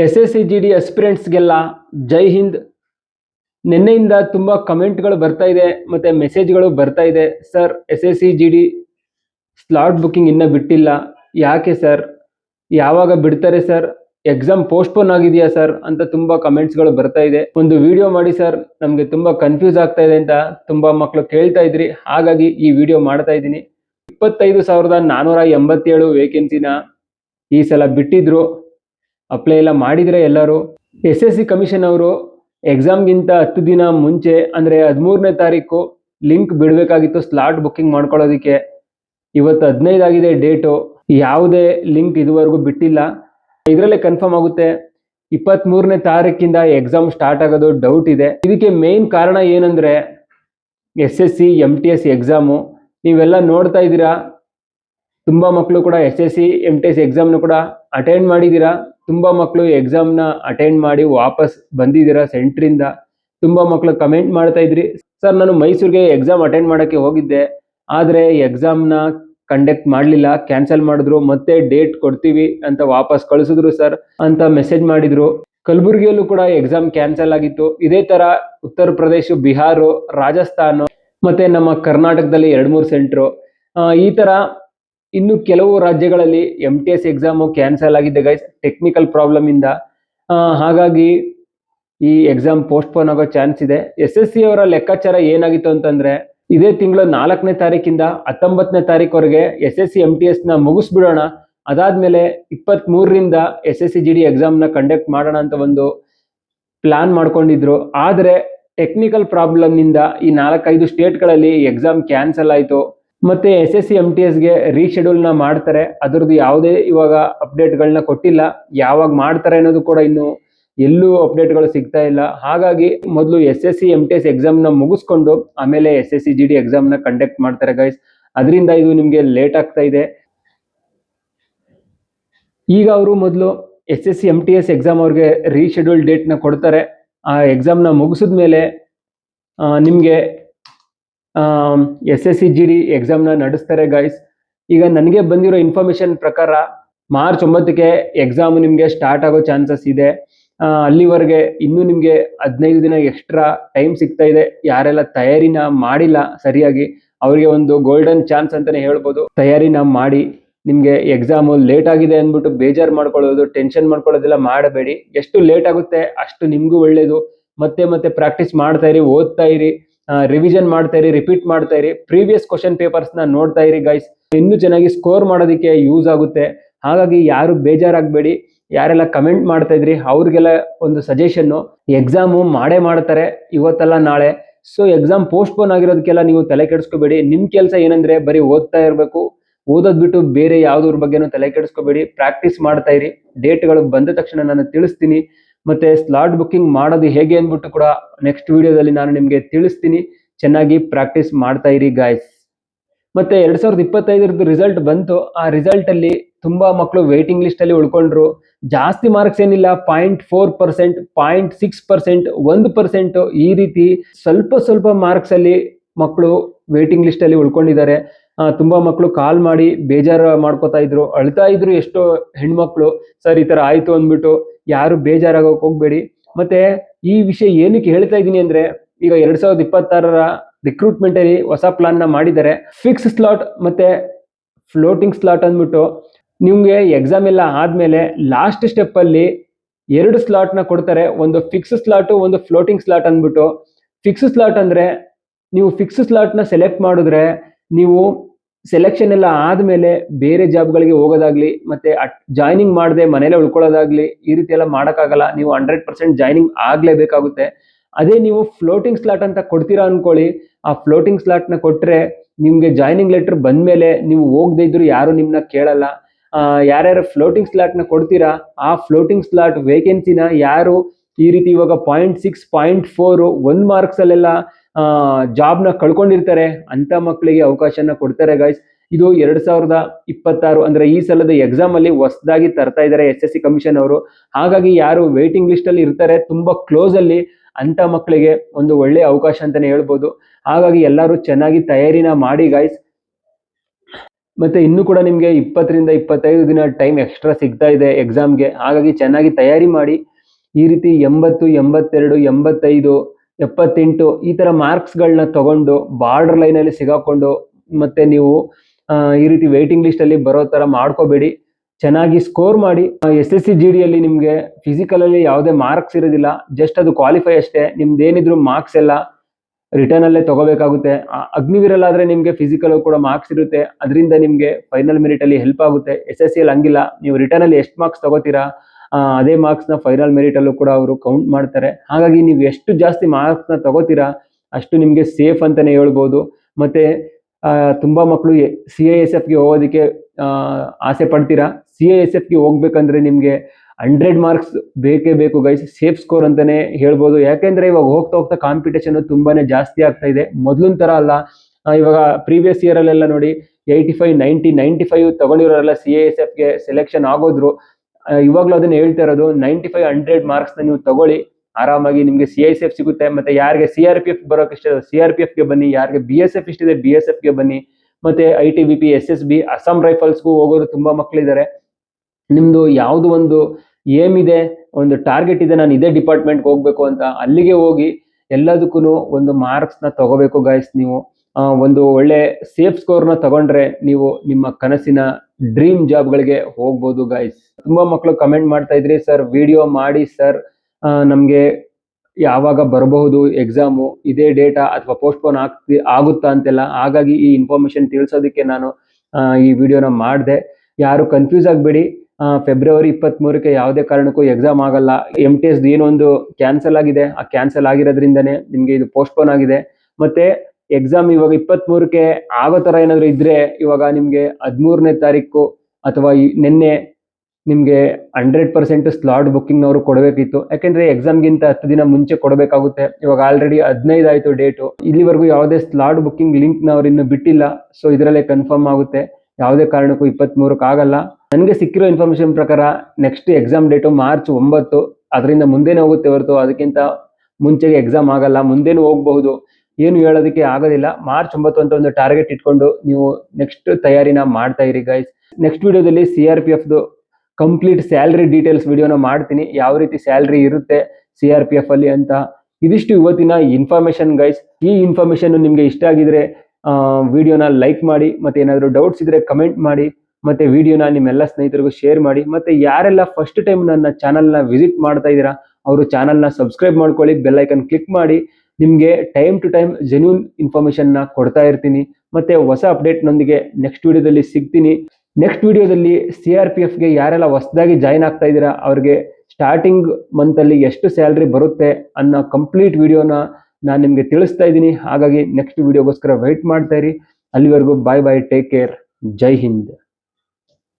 S S C G D ಅಸ್ಪಿರೆಂಟ್ಸ್ಗೆಲ್ಲ Jai Hind. ನಿನ್ನೆಯಿಂದ ತುಂಬ ಕಮೆಂಟ್ಗಳು ಬರ್ತಾ ಇದೆ, ಮತ್ತು ಮೆಸೇಜ್ಗಳು ಬರ್ತಾ ಇದೆ. Sir, S S C G D slot booking ಇನ್ನೂ ಬಿಟ್ಟಿಲ್ಲ. ಯಾಕೆ ಸರ್? ಯಾವಾಗ ಬಿಡ್ತಾರೆ ಸರ್? ಎಕ್ಸಾಮ್ ಪೋಸ್ಟ್ಪೋನ್ ಆಗಿದೆಯಾ ಸರ್ ಅಂತ ತುಂಬ ಕಮೆಂಟ್ಸ್ಗಳು ಬರ್ತಾ ಇದೆ. ಒಂದು ವಿಡಿಯೋ ಮಾಡಿ ಸರ್, ನಮಗೆ ತುಂಬ ಕನ್ಫ್ಯೂಸ್ ಆಗ್ತಾ ಇದೆ ಅಂತ ತುಂಬ ಮಕ್ಕಳು ಕೇಳ್ತಾ ಇದ್ರಿ. ಹಾಗಾಗಿ ಈ ವಿಡಿಯೋ ಮಾಡ್ತಾ ಇದ್ದೀನಿ. ಇಪ್ಪತ್ತೈದು ಸಾವಿರದ ನಾನ್ನೂರ ಎಂಬತ್ತೇಳು ವೇಕೆನ್ಸಿನ ಈ ಸಲ ಬಿಟ್ಟಿದ್ರು. ಅಪ್ಲೈ ಎಲ್ಲ ಮಾಡಿದರೆ ಎಲ್ಲರೂ ಎಸ್ ಎಸ್ ಸಿ ಕಮಿಷನ್ ಅವರು ಎಕ್ಸಾಮ್ಗಿಂತ ಹತ್ತು ದಿನ ಮುಂಚೆ, ಅಂದರೆ ಹದಿಮೂರನೇ ತಾರೀಕು ಲಿಂಕ್ ಬಿಡಬೇಕಾಗಿತ್ತು ಸ್ಲಾಟ್ ಬುಕ್ಕಿಂಗ್ ಮಾಡ್ಕೊಳ್ಳೋದಕ್ಕೆ. ಇವತ್ತು ಹದಿನೈದು ಆಗಿದೆ ಡೇಟು ಯಾವುದೇ ಲಿಂಕ್ ಇದುವರೆಗೂ ಬಿಟ್ಟಿಲ್ಲ. ಇದರಲ್ಲೇ ಕನ್ಫರ್ಮ್ ಆಗುತ್ತೆ. ಇಪ್ಪತ್ತ್ಮೂರನೇ ತಾರೀಕಿಂದ ಎಕ್ಸಾಮ್ ಸ್ಟಾರ್ಟ್ ಆಗೋದು ಡೌಟ್ ಇದೆ. ಇದಕ್ಕೆ ಮೇನ್ ಕಾರಣ ಏನಂದರೆ S S C M T S exam ನೀವೆಲ್ಲ ನೋಡ್ತಾ ಇದ್ದೀರಾ? ತುಂಬ ಮಕ್ಕಳು ಕೂಡ S S C M T S ಎಕ್ಸಾಮ್ನು ಕೂಡ ಅಟೆಂಡ್ ಮಾಡಿದ್ದೀರಾ? ತುಂಬ ಮಕ್ಕಳು ಎಕ್ಸಾಮ್ನ ಅಟೆಂಡ್ ಮಾಡಿ ವಾಪಸ್ ಬಂದಿದ್ದೀರಾ ಸೆಂಟ್ರಿಂದ ತುಂಬ ಮಕ್ಕಳು ಕಮೆಂಟ್ ಮಾಡ್ತಾ ಇದ್ರಿ. ಸರ್ ನಾನು ಮೈಸೂರಿಗೆ ಎಕ್ಸಾಮ್ ಅಟೆಂಡ್ ಮಾಡೋಕ್ಕೆ ಹೋಗಿದ್ದೆ. ಆದರೆ ಎಕ್ಸಾಮ್ನ ಕಂಡಕ್ಟ್ ಮಾಡಲಿಲ್ಲ ಕ್ಯಾನ್ಸಲ್ ಮಾಡಿದ್ರು, ಮತ್ತೆ ಡೇಟ್ ಕೊಡ್ತೀವಿ ಅಂತ ವಾಪಸ್ ಕಳಿಸಿದ್ರು ಸರ್ ಅಂತ ಮೆಸೇಜ್ ಮಾಡಿದ್ರು. ಕಲಬುರಗಿಯಲ್ಲೂ ಕೂಡ ಎಕ್ಸಾಮ್ ಕ್ಯಾನ್ಸಲ್ ಆಗಿತ್ತು. ಇದೇ ತರ ಉತ್ತರ ಪ್ರದೇಶ, ಬಿಹಾರ, ರಾಜಸ್ಥಾನ, ಮತ್ತೆ ನಮ್ಮ ಕರ್ನಾಟಕದಲ್ಲಿ ಎರಡು ಮೂರು ಸೆಂಟ್ರು ಈ ತರ ಇನ್ನು ಕೆಲವು ರಾಜ್ಯಗಳಲ್ಲಿ M T S exam cancel ಆಗಿದೆ ಗೈಸ್ ಟೆಕ್ನಿಕಲ್ ಪ್ರಾಬ್ಲಮ್ ಇಂದ. ಹಾಗಾಗಿ ಈ ಎಕ್ಸಾಮ್ ಪೋಸ್ಟ್ಪೋನ್ ಆಗೋ ಚಾನ್ಸ್ ಇದೆ. ಎಸ್ ಎಸ್ ಸಿ ಅವರ ಲೆಕ್ಕಾಚಾರ ಏನಾಗಿತ್ತು ಅಂತಂದ್ರೆ, ಇದೇ ತಿಂಗಳು ನಾಲ್ಕನೇ ತಾರೀಕಿಂದ ಹತ್ತೊಂಬತ್ತನೇ ತಾರೀಕವರೆಗೆ S S C M T ಎಸ್ನ ಮುಗಿಸ್ಬಿಡೋಣ. ಅದಾದ್ಮೇಲೆ ಇಪ್ಪತ್ತ್ ಮೂರರಿಂದ S S C G D ಎಕ್ಸಾಮ್ನ conduct ಮಾಡೋಣ ಅಂತ ಒಂದು ಪ್ಲಾನ್ ಮಾಡ್ಕೊಂಡಿದ್ರು. ಆದರೆ ಟೆಕ್ನಿಕಲ್ ಪ್ರಾಬ್ಲಮ್ನಿಂದ ಈ ನಾಲ್ಕೈದು ಸ್ಟೇಟ್ಗಳಲ್ಲಿ ಎಕ್ಸಾಮ್ ಕ್ಯಾನ್ಸಲ್ ಆಯಿತು. ಮತ್ತೆ S S C M T ಎಸ್ಗೆ ರೀಶೆಡ್ಯೂಲ್ನ ಮಾಡ್ತಾರೆ. ಅದರದ್ದು ಯಾವುದೇ ಇವಾಗ ಅಪ್ಡೇಟ್ಗಳನ್ನ ಕೊಟ್ಟಿಲ್ಲ. ಯಾವಾಗ ಮಾಡ್ತಾರೆ ಅನ್ನೋದು ಕೂಡ ಇನ್ನು ಎಲ್ಲೂ ಅಪ್ಡೇಟ್ಗಳು ಸಿಗ್ತಾ ಇಲ್ಲ. ಹಾಗಾಗಿ ಮೊದಲು S S C M T S ಎಕ್ಸಾಮ್ನ ಮುಗಿಸ್ಕೊಂಡು ಆಮೇಲೆ S S C G D ಎಕ್ಸಾಮ್ನ conduct ಮಾಡ್ತಾರೆ ಗೈಸ್ ಅದರಿಂದ ಇದು ನಿಮಗೆ ಲೇಟ್ ಆಗ್ತಾ ಇದೆ. ಈಗ ಅವರು ಮೊದಲು S S C M T S exam ಅವ್ರಿಗೆ ರೀಶೆಡ್ಯೂಲ್ ಡೇಟ್ನ ಕೊಡ್ತಾರೆ. ಆ ಎಕ್ಸಾಮ್ನ ಮುಗಿಸಿದ ಮೇಲೆ ನಿಮಗೆ S S C G D ಎಕ್ಸಾಮ್ನ ನಡೆಸ್ತಾರೆ ಗೈಸ್ ಈಗ ನನಗೆ ಬಂದಿರೋ ಇನ್ಫಾರ್ಮೇಶನ್ ಪ್ರಕಾರ ಮಾರ್ಚ್ ಒಂಬತ್ತಕ್ಕೆ ಎಕ್ಸಾಮ್ ನಿಮಗೆ ಸ್ಟಾರ್ಟ್ ಆಗೋ ಚಾನ್ಸಸ್ ಇದೆ. ಅಲ್ಲಿವರೆಗೆ ಇನ್ನೂ ನಿಮಗೆ ಹದಿನೈದು ದಿನ ಎಕ್ಸ್ಟ್ರಾ ಟೈಮ್ ಸಿಗ್ತಾ ಇದೆ. ಯಾರೆಲ್ಲ ತಯಾರಿನ ಮಾಡಿಲ್ಲ ಸರಿಯಾಗಿ, ಅವರಿಗೆ ಒಂದು ಗೋಲ್ಡನ್ ಚಾನ್ಸ್ ಅಂತಲೇ ಹೇಳ್ಬೋದು. ತಯಾರಿನ ಮಾಡಿ ನಿಮಗೆ ಎಕ್ಸಾಮು ಲೇಟ್ ಆಗಿದೆ ಅಂದ್ಬಿಟ್ಟು ಬೇಜಾರು ಮಾಡ್ಕೊಳ್ಳೋದು ಟೆನ್ಷನ್ ಮಾಡ್ಕೊಳ್ಳೋದೆಲ್ಲ ಮಾಡಬೇಡಿ. ಎಷ್ಟು ಲೇಟ್ ಆಗುತ್ತೆ ಅಷ್ಟು ನಿಮಗೂ ಒಳ್ಳೆಯದು ಮತ್ತೆ ಮತ್ತೆ ಪ್ರಾಕ್ಟೀಸ್ ಮಾಡ್ತಾ ಇರಿ, ಓದ್ತಾ ಇರಿ. ರಿವಿಷನ್ ಮಾಡ್ತಾ ಇರಿ ರಿಪೀಟ್ ಮಾಡ್ತಾ ಇರಿ. ಪ್ರೀವಿಯಸ್ ಕ್ವಶನ್ ಪೇಪರ್ಸ್ನ ನೋಡ್ತಾ ಇರಿ ಗೈಸ್ ಇನ್ನೂ ಚೆನ್ನಾಗಿ ಸ್ಕೋರ್ ಮಾಡೋದಕ್ಕೆ ಯೂಸ್ ಆಗುತ್ತೆ. ಹಾಗಾಗಿ ಯಾರು ಬೇಜಾರಾಗಬೇಡಿ. ಯಾರೆಲ್ಲ ಕಮೆಂಟ್ ಮಾಡ್ತಾ ಇದ್ರಿ, ಅವ್ರಿಗೆಲ್ಲ ಒಂದು ಸಜೆಷನ್ನು ಎಕ್ಸಾಮು ಮಾಡೇ ಮಾಡ್ತಾರೆ ಇವತ್ತಲ್ಲ ನಾಳೆ. ಸೊ ಎಕ್ಸಾಮ್ ಪೋಸ್ಟ್ಪೋನ್ ಆಗಿರೋದಕ್ಕೆಲ್ಲ ನೀವು ತಲೆ ಕೆಡಿಸ್ಕೋಬೇಡಿ. ನಿಮ್ಮ ಕೆಲಸ ಏನಂದ್ರೆ ಬರೀ ಓದ್ತಾ ಇರಬೇಕು. ಓದೋದ್ ಬಿಟ್ಟು ಬೇರೆ ಯಾವುದ್ರ ಬಗ್ಗೆನೂ ತಲೆ ಕೆಡಿಸ್ಕೋಬೇಡಿ. ಪ್ರಾಕ್ಟೀಸ್ ಮಾಡ್ತಾ ಇರಿ. ಡೇಟ್ಗಳು ಬಂದ ತಕ್ಷಣ ನಾನು ತಿಳಿಸ್ತೀನಿ. ಮತ್ತೆ ಸ್ಲಾಟ್ ಬುಕ್ಕಿಂಗ್ ಮಾಡೋದು ಹೇಗೆ ಅಂದ್ಬಿಟ್ಟು ಕೂಡ ನೆಕ್ಸ್ಟ್ ವಿಡಿಯೋದಲ್ಲಿ ನಾನು ನಿಮಗೆ ತಿಳಿಸ್ತೀನಿ. ಚೆನ್ನಾಗಿ ಪ್ರಾಕ್ಟೀಸ್ ಮಾಡ್ತಾ ಇರಿ ಗಾಯ್ಸ್ ಮತ್ತೆ ಎರಡ್ ಸಾವಿರದ ಇಪ್ಪತ್ತೈದರದ್ದು ರಿಸಲ್ಟ್ ಬಂತು. ಆ ರಿಸಲ್ಟ್ ಅಲ್ಲಿ ತುಂಬಾ ಮಕ್ಕಳು ವೇಟಿಂಗ್ ಲಿಸ್ಟ್ ಅಲ್ಲಿ ಉಳ್ಕೊಂಡ್ರು. ಜಾಸ್ತಿ ಮಾರ್ಕ್ಸ್ ಏನಿಲ್ಲ point four percent point six percent ಒಂದು ಪರ್ಸೆಂಟ್ ಈ ರೀತಿ ಸ್ವಲ್ಪ ಸ್ವಲ್ಪ ಮಾರ್ಕ್ಸ್ ಅಲ್ಲಿ ಮಕ್ಕಳು ವೇಟಿಂಗ್ ಲಿಸ್ಟ್ ಅಲ್ಲಿ ಉಳ್ಕೊಂಡಿದ್ದಾರೆ. ತುಂಬಾ ಮಕ್ಕಳು ಕಾಲ್ ಮಾಡಿ ಬೇಜಾರು ಮಾಡ್ಕೋತಾ ಇದ್ರು. ಅಳ್ತಾ ಇದ್ರು ಎಷ್ಟೋ ಹೆಣ್ಮಕ್ಳು. ಸರ್, ಈ ತರ ಆಯ್ತು ಅಂದ್ಬಿಟ್ಟು ಯಾರು ಬೇಜಾರಾಗೋಕೆ ಹೋಗ್ಬೇಡಿ. ಮತ್ತೆ ಈ ವಿಷಯ ಏನಕ್ಕೆ ಹೇಳ್ತಾ ಇದ್ದೀನಿ ಅಂದ್ರೆ, ಈಗ ಎರಡ್ ಸಾವಿರದ ಇಪ್ಪತ್ತಾರರ ರಿಕ್ರೂಟ್ಮೆಂಟ್ ಅಲ್ಲಿ ಹೊಸ ಪ್ಲಾನ್ನ ಮಾಡಿದ್ದಾರೆ. ಫಿಕ್ಸ್ ಸ್ಲಾಟ್ ಮತ್ತೆ ಫ್ಲೋಟಿಂಗ್ ಸ್ಲಾಟ್ ಅಂದ್ಬಿಟ್ಟು, ನಿಮ್ಗೆ ಎಕ್ಸಾಮ್ ಎಲ್ಲ ಆದ್ಮೇಲೆ ಲಾಸ್ಟ್ ಸ್ಟೆಪ್ ಅಲ್ಲಿ ಎರಡು ಸ್ಲಾಟ್ನ ಕೊಡ್ತಾರೆ. ಒಂದು ಫಿಕ್ಸ್ ಸ್ಲಾಟ್ ಒಂದು ಫ್ಲೋಟಿಂಗ್ ಸ್ಲಾಟ್ ಅಂದ್ಬಿಟ್ಟು. ಫಿಕ್ಸ್ ಸ್ಲಾಟ್ ಅಂದ್ರೆ, ನೀವು ಫಿಕ್ಸ್ ಸ್ಲಾಟ್ನ ಸೆಲೆಕ್ಟ್ ಮಾಡಿದ್ರೆ, ನೀವು ಸೆಲೆಕ್ಷನ್ ಎಲ್ಲ ಆದಮೇಲೆ ಬೇರೆ ಜಾಬ್ಗಳಿಗೆ ಹೋಗೋದಾಗ್ಲಿ, ಮತ್ತೆ ಜಾಯ್ನಿಂಗ್ ಮಾಡದೆ ಮನೇಲೆ ಉಳ್ಕೊಳ್ಳೋದಾಗ್ಲಿ, ಈ ರೀತಿ ಎಲ್ಲ ಮಾಡೋಕ್ಕಾಗಲ್ಲ. ನೀವು ಹಂಡ್ರೆಡ್ ಪರ್ಸೆಂಟ್ ಜಾಯ್ನಿಂಗ್ ಆಗಲೇಬೇಕಾಗುತ್ತೆ. ಅದೇ ನೀವು ಫ್ಲೋಟಿಂಗ್ ಸ್ಲಾಟ್ ಅಂತ ಕೊಡ್ತೀರಾ ಅನ್ಕೊಳ್ಳಿ. ಆ ಫ್ಲೋಟಿಂಗ್ ಸ್ಲಾಟ್ನ ಕೊಟ್ರೆ ನಿಮ್ಗೆ ಜಾಯ್ನಿಂಗ್ ಲೆಟರ್ ಬಂದಮೇಲೆ ನೀವು ಹೋಗದೆ ಇದ್ರು ಯಾರು ನಿಮ್ಮನ್ನ ಕೇಳಲ್ಲ. ಯಾರ್ಯಾರು ಫ್ಲೋಟಿಂಗ್ ಸ್ಲಾಟ್ನ ಕೊಡ್ತೀರಾ, ಆ ಫ್ಲೋಟಿಂಗ್ ಸ್ಲಾಟ್ ವೇಕೆನ್ಸಿನ ಯಾರು ಈ ರೀತಿ ಇವಾಗ ಪಾಯಿಂಟ್ ಸಿಕ್ಸ್ ಪಾಯಿಂಟ್ ಫೋರು ಒಂದ್ ಮಾರ್ಕ್ಸ್ ಅಲ್ಲೆಲ್ಲ ಜಾಬ್ನ ಕಳ್ಕೊಂಡಿರ್ತಾರೆ, ಅಂತ ಮಕ್ಕಳಿಗೆ ಅವಕಾಶನ ಕೊಡ್ತಾರೆ ಗೈಸ್ ಇದು ಎರಡ್ ಸಾವಿರದ ಇಪ್ಪತ್ತಾರು, ಅಂದ್ರೆ ಈ ಸಲದ ಎಕ್ಸಾಮ್ ಅಲ್ಲಿ ಹೊಸದಾಗಿ ತರ್ತಾ ಇದ್ದಾರೆ ಎಸ್ ಎಸ್ ಸಿ ಕಮಿಷನ್ ಅವರು. ಹಾಗಾಗಿ ಯಾರು ವೇಟಿಂಗ್ ಲಿಸ್ಟ್ ಅಲ್ಲಿ ಇರ್ತಾರೆ, ತುಂಬಾ ಕ್ಲೋಸ್ ಅಲ್ಲಿ ಅಂತ ಮಕ್ಕಳಿಗೆ ಒಂದು ಒಳ್ಳೆ ಅವಕಾಶ ಅಂತಾನೆ ಹೇಳ್ಬೋದು. ಹಾಗಾಗಿ ಎಲ್ಲರೂ ಚೆನ್ನಾಗಿ ತಯಾರಿನ ಮಾಡಿ ಗಾಯ್ಸ್ ಮತ್ತೆ ಇನ್ನು ಕೂಡ ನಿಮಗೆ ಇಪ್ಪತ್ತರಿಂದ ಇಪ್ಪತ್ತೈದು ದಿನ ಟೈಮ್ ಎಕ್ಸ್ಟ್ರಾ ಸಿಗ್ತಾ ಇದೆ ಎಕ್ಸಾಮ್ಗೆ ಹಾಗಾಗಿ ಚೆನ್ನಾಗಿ ತಯಾರಿ ಮಾಡಿ. ಈ ರೀತಿ ಎಂಬತ್ತು, ಎಂಬತ್ತೆರಡು, ಎಂಬತ್ತೈದು ಎಪ್ಪತ್ತೆಂಟು ಈ ತರ ಮಾರ್ಕ್ಸ್ಗಳನ್ನ ತಗೊಂಡು ಬಾರ್ಡರ್ ಲೈನಲ್ಲಿ ಸಿಗಾಕೊಂಡು ಮತ್ತೆ ನೀವು ಈ ರೀತಿ ವೇಟಿಂಗ್ ಲಿಸ್ಟ್ ಅಲ್ಲಿ ಬರೋ ತರ ಮಾಡ್ಕೋಬೇಡಿ. ಚೆನ್ನಾಗಿ ಸ್ಕೋರ್ ಮಾಡಿ. ಎಸ್ ಎಸ್ ಸಿ ಜಿ ಡಿಯಲ್ಲಿ ನಿಮಗೆ ಫಿಸಿಕಲ್ ಅಲ್ಲಿ ಯಾವುದೇ ಮಾರ್ಕ್ಸ್ ಇರೋದಿಲ್ಲ. ಜಸ್ಟ್ ಅದು ಕ್ವಾಲಿಫೈ ಅಷ್ಟೇ. ನಿಮ್ದು ಏನಿದ್ರು ಮಾರ್ಕ್ಸ್ ಎಲ್ಲ ರಿಟರ್ನ್ ಅಲ್ಲೇ ತಗೋಬೇಕಾಗುತ್ತೆ. ಆ, ಅಗ್ನಿವೀರಲ್ಲಿ ಆದ್ರೆ ನಿಮಗೆ ಫಿಸಿಕಲ್ ಕೂಡ ಮಾರ್ಕ್ಸ್ ಇರುತ್ತೆ. ಅದರಿಂದ ನಿಮಗೆ ಫೈನಲ್ ಮೆರಿಟ್ ಅಲ್ಲಿ ಹೆಲ್ಪ್ ಆಗುತ್ತೆ. ಎಸ್ ಎಸ್ ಸಿ ಅಲ್ಲಿ ಹಂಗಿಲ್ಲ. ನೀವು ರಿಟರ್ನ್ ಅಲ್ಲಿ ಎಷ್ಟು ಮಾರ್ಕ್ಸ್ ತಗೋತೀರಾ? ಅದೇ ಮಾರ್ಕ್ಸ್ನ ಫೈನಲ್ ಮೆರಿಟ್ ಅಲ್ಲೂ ಕೂಡ ಅವರು ಕೌಂಟ್ ಮಾಡ್ತಾರೆ. ಹಾಗಾಗಿ ನೀವು ಎಷ್ಟು ಜಾಸ್ತಿ ಮಾರ್ಕ್ಸ್ನ ತಗೋತೀರಾ, ಅಷ್ಟು ನಿಮಗೆ ಸೇಫ್ ಅಂತಾನೆ ಹೇಳ್ಬೋದು. ಮತ್ತೆ ತುಂಬ ಮಕ್ಕಳು ಸಿ ಐ ಎಸ್ ಎಫ್ಗೆ ಹೋಗೋದಕ್ಕೆ ಆಸೆ ಪಡ್ತೀರಾ? ಸಿ ಐ ಎಸ್ ಎಫ್ಗೆ ಹೋಗ್ಬೇಕಂದ್ರೆ ನಿಮಗೆ ಹಂಡ್ರೆಡ್ ಮಾರ್ಕ್ಸ್ ಬೇಕೇ ಬೇಕು ಗೈಸ್ ಸೇಫ್ ಸ್ಕೋರ್ ಅಂತಾನೆ ಹೇಳ್ಬೋದು. ಯಾಕೆಂದ್ರೆ ಇವಾಗ ಹೋಗ್ತಾ ಹೋಗ್ತಾ ಕಾಂಪಿಟೇಷನ್ ತುಂಬಾನೇ ಜಾಸ್ತಿ ಆಗ್ತಾ ಇದೆ. ಮೊದಲಿನ ಥರ ಅಲ್ಲ. ಇವಾಗ ಪ್ರೀವಿಯಸ್ ಇಯರ್ ಅಲ್ಲೆಲ್ಲ ನೋಡಿ eighty five ninety ninety five ತಗೊಂಡಿರೋರೆಲ್ಲ C I S ಎಫ್ಗೆ ಸೆಲೆಕ್ಷನ್ ಆಗೋದ್ರು. ಇವಾಗ್ಲೂ ಅದನ್ನ ಹೇಳ್ತಾ ಇರೋದು ನೈಂಟಿ ಫೈವ್ ಹಂಡ್ರೆಡ್ ಮಾರ್ಕ್ಸ್ ನೀವು ತಗೊಳ್ಳಿ. ಆರಾಮಾಗಿ ನಿಮಗೆ ಸಿ ಐ ಸಿ ಎಫ್ ಸಿಗುತ್ತೆ, ಮತ್ತೆ ಯಾರಿಗೆ ಸಿ ಆರ್ ಪಿ ಎಫ್ ಬರೋಕೆ ಇಷ್ಟ ಸಿ ಆರ್ ಪಿ ಎಫ್ಗೆ ಬನ್ನಿ, ಯಾರಿಗೆ ಬಿ ಎಸ್ ಎಫ್ ಇಷ್ಟಿದೆ ಬಿ ಎಸ್ ಎಫ್ಗೆ ಬನ್ನಿ. ಮತ್ತೆ I T B P S S B Assam ರೈಫಲ್ಸ್ಗೂ ಹೋಗೋರು ತುಂಬಾ ಮಕ್ಕಳಿದ್ದಾರೆ ನಿಮ್ದು ಯಾವ್ದು ಒಂದು ಏಮ್ ಇದೆ, ಒಂದು ಟಾರ್ಗೆಟ್ ಇದೆ, ನಾನು ಇದೇ ಡಿಪಾರ್ಟ್ಮೆಂಟ್ಗೆ ಹೋಗ್ಬೇಕು ಅಂತ, ಅಲ್ಲಿಗೆ ಹೋಗಿ ಎಲ್ಲದಕ್ಕೂ ಒಂದು ಮಾರ್ಕ್ಸ್ನ ತಗೋಬೇಕು ಗಾಯ್ಸ್ ನೀವು. ಒಂದು ಒಳ್ಳೆ ಸೇಫ್ ಸ್ಕೋರ್ನ ತಗೊಂಡ್ರೆ ನೀವು ನಿಮ್ಮ ಕನಸಿನ ಡ್ರೀಮ್ ಜಾಬ್ಗಳಿಗೆ ಹೋಗ್ಬೋದು ಗಾಯ್ಸ್ ತುಂಬಾ ಮಕ್ಕಳು ಕಮೆಂಟ್ ಮಾಡ್ತಾ ಇದ್ರಿ ಸರ್ ವಿಡಿಯೋ ಮಾಡಿ ಸರ್ ನಮಗೆ ಯಾವಾಗ ಬರಬಹುದು ಎಕ್ಸಾಮು ಇದೇ ಡೇಟಾ ಅಥವಾ ಪೋಸ್ಟ್ಪೋನ್ ಆಗ್ತಿ, ಆಗುತ್ತಾ ಅಂತೆಲ್ಲ. ಹಾಗಾಗಿ ಈ ಇನ್ಫಾರ್ಮೇಶನ್ ತಿಳಿಸೋದಕ್ಕೆ ನಾನು ಈ ವಿಡಿಯೋನ ಮಾಡಿದೆ. ಯಾರು ಕನ್ಫ್ಯೂಸ್ ಆಗಬೇಡಿ. ಫೆಬ್ರವರಿ ಇಪ್ಪತ್ತ್ಮೂರಕ್ಕೆ ಯಾವುದೇ ಕಾರಣಕ್ಕೂ ಎಕ್ಸಾಮ್ ಆಗಲ್ಲ. ಎಂ ಟಿ ಎಸ್ ಏನೋ ಒಂದು ಕ್ಯಾನ್ಸಲ್ ಆಗಿದೆ. ಆ ಕ್ಯಾನ್ಸಲ್ ಆಗಿರೋದ್ರಿಂದನೇ ನಿಮಗೆ ಇದು ಪೋಸ್ಟ್ಪೋನ್ ಆಗಿದೆ. ಮತ್ತೆ ಎಕ್ಸಾಮ್ ಇವಾಗ ಇಪ್ಪತ್ತ್ಮೂರಕ್ಕೆ ಆಗೋ ಥರ ಏನಾದರೂ ಇದ್ರೆ ಇವಾಗ ನಿಮಗೆ ಹದಿಮೂರನೇ ತಾರೀಕು ಅಥವಾ ನಿನ್ನೆ ನಿಮಗೆ ಹಂಡ್ರೆಡ್ ಪರ್ಸೆಂಟ್ ಸ್ಲಾಟ್ ಬುಕ್ಕಿಂಗ್ನವರು ಕೊಡಬೇಕಿತ್ತು. ಯಾಕೆಂದ್ರೆ ಎಕ್ಸಾಮ್ಗಿಂತ ಹತ್ತು ದಿನ ಮುಂಚೆ ಕೊಡಬೇಕಾಗುತ್ತೆ. ಇವಾಗ ಆಲ್ರೆಡಿ ಹದಿನೈದು ಆಯಿತು ಡೇಟು ಇಲ್ಲಿವರೆಗೂ ಯಾವುದೇ ಸ್ಲಾಟ್ ಬುಕ್ಕಿಂಗ್ ಲಿಂಕ್ನವ್ರು ಇನ್ನೂ ಬಿಟ್ಟಿಲ್ಲ. ಸೊ ಇದರಲ್ಲೇ ಕನ್ಫರ್ಮ್ ಆಗುತ್ತೆ. ಯಾವುದೇ ಕಾರಣಕ್ಕೂ ಇಪ್ಪತ್ತ್ಮೂರಕ್ಕೆ ಆಗಲ್ಲ. ನನಗೆ ಸಿಕ್ಕಿರೋ ಇನ್ಫಾರ್ಮೇಶನ್ ಪ್ರಕಾರ ನೆಕ್ಸ್ಟ್ ಎಕ್ಸಾಮ್ ಡೇಟು ಮಾರ್ಚ್ ಒಂಬತ್ತು. ಅದರಿಂದ ಮುಂದೆನೇ ಹೋಗುತ್ತೆ ಹೊರತು. ಅದಕ್ಕಿಂತ ಮುಂಚೆಗೆ ಎಕ್ಸಾಮ್ ಆಗಲ್ಲ. ಮುಂದೆನೂ ಹೋಗಬಹುದು. ಏನು ಹೇಳೋದಕ್ಕೆ ಆಗೋದಿಲ್ಲ. ಮಾರ್ಚ್ ಒಂಬತ್ತು ಅಂತ ಒಂದು ಟಾರ್ಗೆಟ್ ಇಟ್ಕೊಂಡು ನೀವು ನೆಕ್ಸ್ಟ್ ತಯಾರಿನ ಮಾಡ್ತಾ ಇರಿ ಗೈಸ್ ನೆಕ್ಸ್ಟ್ ವಿಡಿಯೋದಲ್ಲಿ ಸಿ ಆರ್ ಪಿ ಎಫ್ದು ಕಂಪ್ಲೀಟ್ ಸ್ಯಾಲ್ರಿ ಡೀಟೇಲ್ಸ್ ವಿಡಿಯೋನ ಮಾಡ್ತೀನಿ. ಯಾವ ರೀತಿ ಸ್ಯಾಲ್ರಿ ಇರುತ್ತೆ ಸಿ ಆರ್ ಪಿ ಎಫ್ ಅಲ್ಲಿ ಅಂತ ಇದಿಷ್ಟು ಇವತ್ತಿನ ಇನ್ಫಾರ್ಮೇಶನ್ ಗೈಸ್ ಈ ಇನ್ಫಾರ್ಮೇಶನ್ ನಿಮಗೆ ಇಷ್ಟ ಆಗಿದ್ರೆ ವಿಡಿಯೋನ ಲೈಕ್ ಮಾಡಿ, ಮತ್ತೆ ಏನಾದರೂ ಡೌಟ್ಸ್ ಇದ್ರೆ ಕಮೆಂಟ್ ಮಾಡಿ, ಮತ್ತೆ ವಿಡಿಯೋನ ನಿಮ್ಮೆಲ್ಲ ಸ್ನೇಹಿತರಿಗೂ ಶೇರ್ ಮಾಡಿ, ಮತ್ತೆ ಯಾರೆಲ್ಲ ಫಸ್ಟ್ ಟೈಮ್ ನನ್ನ ಚಾನಲ್ನ ವಿಸಿಟ್ ಮಾಡ್ತಾ ಇದ್ದೀರಾ, ಅವರು ಚಾನಲ್ನ ಸಬ್ಸ್ಕ್ರೈಬ್ ಮಾಡ್ಕೊಳ್ಳಿ ಬೆಲ್ಲೈಕನ್ ಕ್ಲಿಕ್ ಮಾಡಿ ನಿಮಗೆ ಟೈಮ್ ಟು ಟೈಮ್ ಜೆನ್ಯೂನ್ ಇನ್ಫಾರ್ಮೇಷನ್ನ ಕೊಡ್ತಾ ಇರ್ತೀನಿ. ಮತ್ತೆ ಹೊಸ ಅಪ್ಡೇಟ್ನೊಂದಿಗೆ ನೆಕ್ಸ್ಟ್ ವಿಡಿಯೋದಲ್ಲಿ ಸಿಗ್ತೀನಿ. ನೆಕ್ಸ್ಟ್ ವಿಡಿಯೋದಲ್ಲಿ ಸಿ ಆರ್ ಪಿ ಎಫ್ಗೆ ಯಾರೆಲ್ಲ ಹೊಸದಾಗಿ ಜಾಯ್ನ್ ಆಗ್ತಾ ಇದ್ದೀರಾ, ಅವ್ರಿಗೆ ಸ್ಟಾರ್ಟಿಂಗ್ ಮಂತಲ್ಲಿ ಎಷ್ಟು ಸ್ಯಾಲ್ರಿ ಬರುತ್ತೆ ಅನ್ನೋ ಕಂಪ್ಲೀಟ್ ವಿಡಿಯೋನ ನಾನು ನಿಮಗೆ ತಿಳಿಸ್ತಾ ಇದ್ದೀನಿ. ಹಾಗಾಗಿ ನೆಕ್ಸ್ಟ್ ವಿಡಿಯೋಗೋಸ್ಕರ ವೆಯ್ಟ್ ಮಾಡ್ತಾ ಇರಿ. ಅಲ್ಲಿವರೆಗೂ bye bye take care Jai Hind.